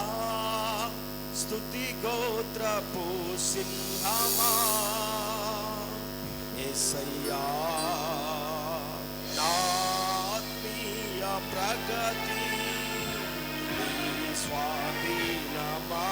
ఆ స్తుతి గోత్రపు సింహమా? ఏసయ్యా నాత్మీయ ప్రగతి స్వాధీనమా?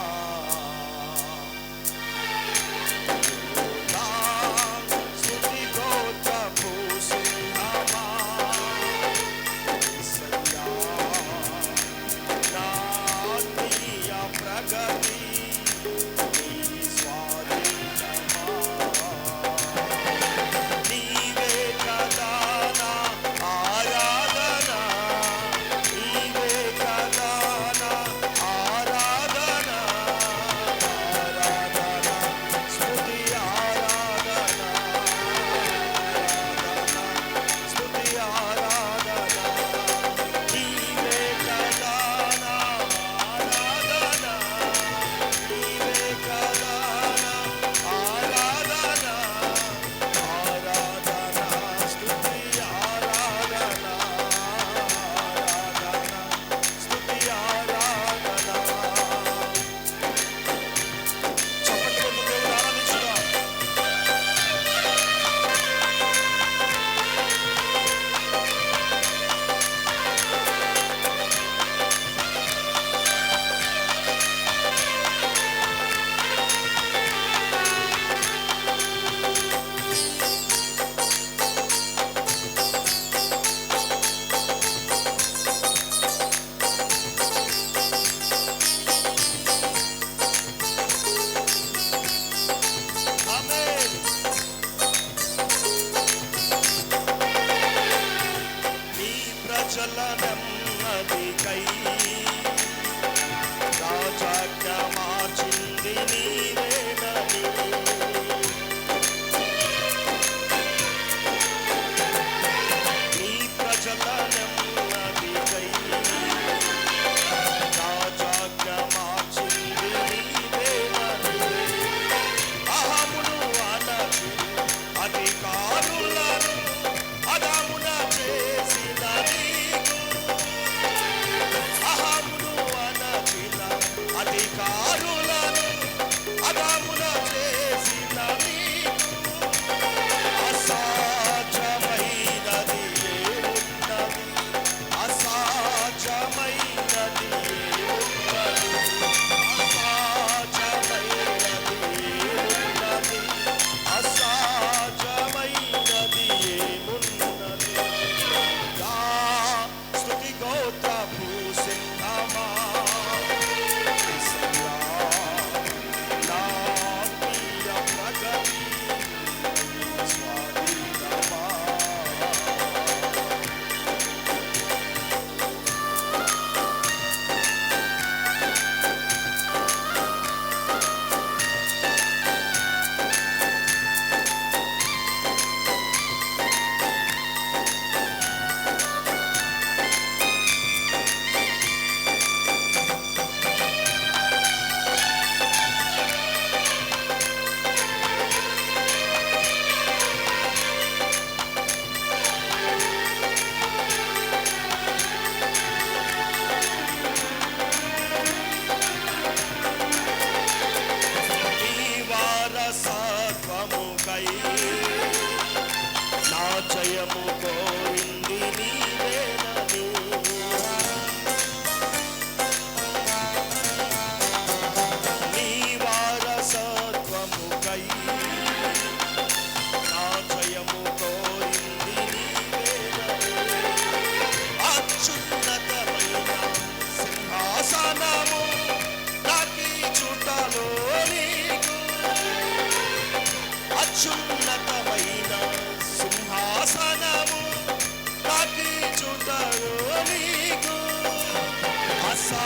కుశల నెమ్మది కై అత్యున్నతమైన సింహాసనము తాకి చూడరు నీకు. అసా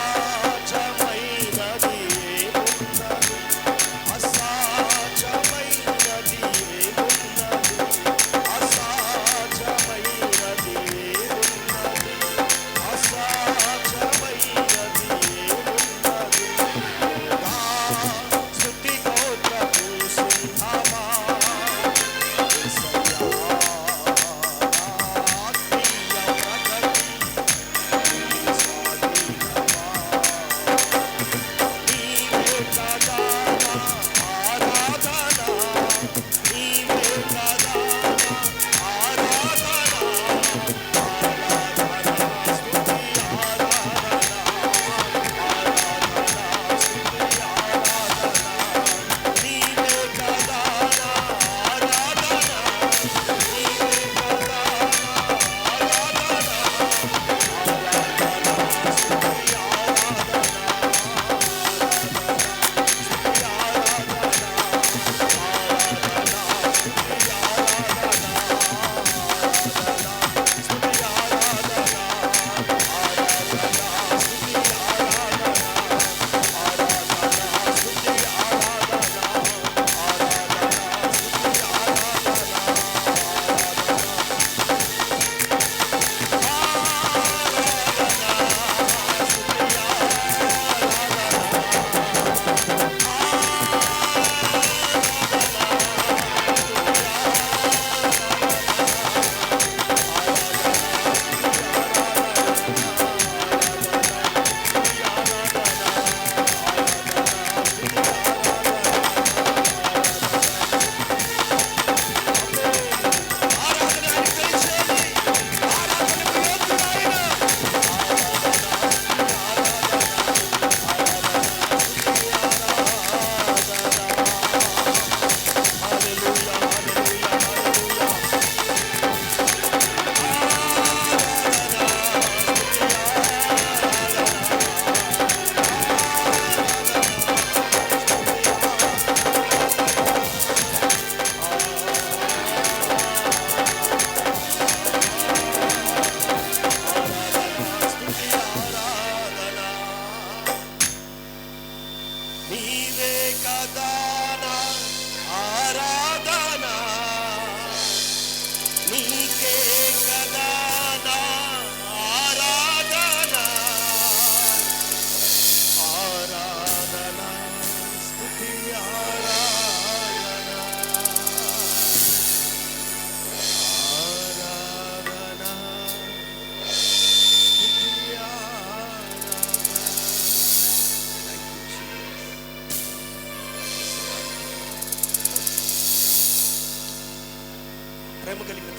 Leave it. tenemos que.